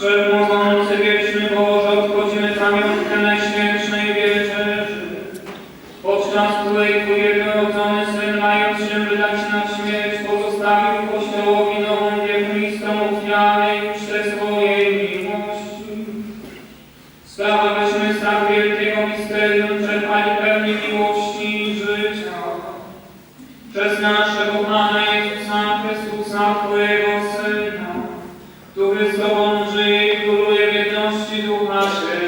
Wszechmogący wieczny Boże, odchodzimy pamiątkę najświętszej wieczerzy. Podczas której Twój jednorodzony Syn, mając się wydać na śmierć, pozostawił Kościołowi nową wiekuistą ofiarę i mszę swojej miłości. Sprawa weźmy stan wielkiego misterium, czerpali pełni miłości i życia. Przez naszego Pana Jezusa Chrystusa, Twojego Syna który z Tobą żyje i króluje w jedności Ducha Świętego,